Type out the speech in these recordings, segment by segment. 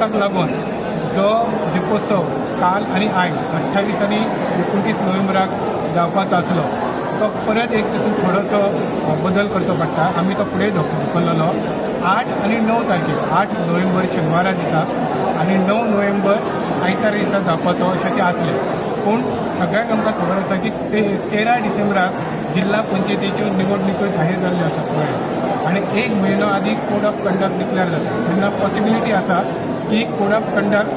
ताक लागून जो दिपोत्सव काल आनी आयज अठ्ठावीस आनी एकोणतीस नोव्हेंबराक जावपाचो आसलो तो परत एक तितून थोडोसो बदल करचो पडटा. आमी तो फुडें धुकल्लो आठ आनी णव तारखेक आठ नोव्हेंबर शेनवारा दिसा आनी णव नोव्हेंबर आयतार दिसा जावपाचो अशें तें आसलें पूण सगळ्यांक आमकां खबर आसा की ते तेरा डिसेंबराक जिल्हा पंचायतीच्यो निवडणुको जाहीर जाल्ल्यो आसा पळय आनी एक म्हयनो आदी कोड ऑफ कंडक्ट डिक्लेअर जाता तेन्ना पॉसिबिलिटी आसा की कोड ऑफ कंडक्ट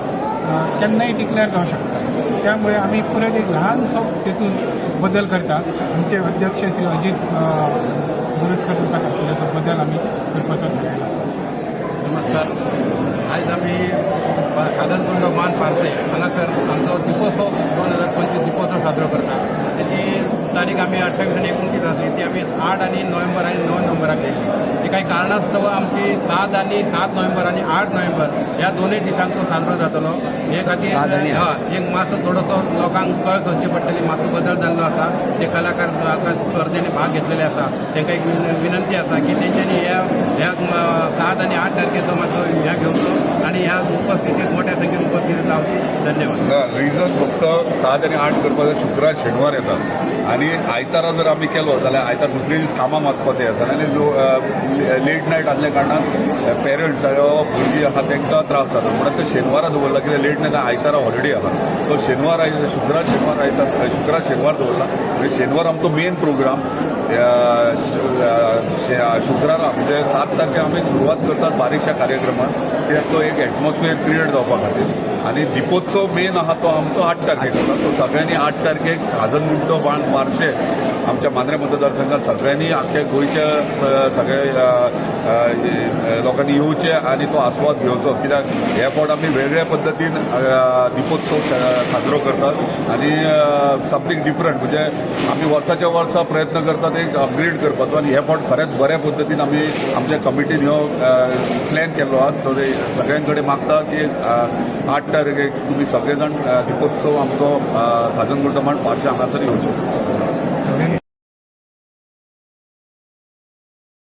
केन्नाय डिक्लेअर जावं शकता. त्यामुळे आमी परत एक ल्हानसो तेतून बदल करता. आमचे अध्यक्ष श्री अजित बोरजकर तुमकां सांगतले तो बदल आमी करपाचो थारायला नमस्कार. आयज आमी कादनकुंड मान पार्से हांगासर आमचो दिपोत्सव दोन हजार पंचवीस दिपोत्सव साजरो करता तेची तारीख आमी अठ्ठावीस आसली ती आमी आठ आनी नोव्हेंबर आनी णव नोव्हेंबराक केली ती काही कारणास्तव आमची सात आनी सात नोव्हेंबर आनी आठ नोव्हेंबर ह्या दोनूय दिसांक तो साजरो जातलो. हे खातीर हय एक मातसो थोडोसो लोकांक कळ करची पडटली मातसो बदल जाल्लो आसा जे कलाकार स्पर्धेनी भाग घेतलेले आसा तांकां एक विन- विनंती आसा की तेंच्यांनी ह्या ह्या सात आनी आठ तारखेचो मातसो ह्या घेवचो आनी ह्या उपस्थितीत मोठ्या संख्येने उपस्थितीत लावची धन्यवाद. रिझन फक्त सात आणि आठ करपाचो शुक्रार शेनवार येतात. आणि आयतारा जर आमी केलो जाल्यार आयतार दुसरे दीस कामां वचपाचें आसा आनी लेट नायट आसल्या कारणान पेरंट्स भुरगीं आहा तांकां त्रास जाता म्हणून ते शेनवारा दवरला कित्याक लेट नायट आयतारा हॉलिडे आहा तो शेनवार आय शुक्रार शेनवार आयतार शुक्रार शेनवार दवरला आनी म्हणजे शेनवार आमचो मेन प्रोग्राम शुक्रारा म्हणजे सात तारखे आमी सुरवात करतात बारीकशा कार्यक्रमात. कित्याक तो एक एटमॉस्फियर क्रिएट जावपा खातीर आनी दिपोत्सव मेन आहा तो आमचो आठ तारखेक सो सगळ्यांनी आठ तारखेक साजन मुंटो बाण पार्शे आमच्या मांद्रे मतदारसंघात सगळ्यांनी आख्या गोंयच्या सगळ्या सगळे लोकांनी येवचे आनी तो आस्वाद घेवचो कित्याक हे फावट आमी वेगळ्या पद्दतीन दिपोत्सव साजरो करतात. आनी समथींग डिफरंट म्हणजे आमी वर्साच्या वर्सा प्रयत्न करतात एक अपग्रेड करपाचो आनी हे फावट खरेंच बऱ्या पद्दतीन आमी आमच्या कमिटीन हो प्लॅन केल्लो आहा सो ते सगळ्यां कडेन मागता की आठ तारखेक तुमी सगळे जाण अ, दिपोत्सव आमचो खाजन गुंटमाण पार्शे हांगासर येवचे.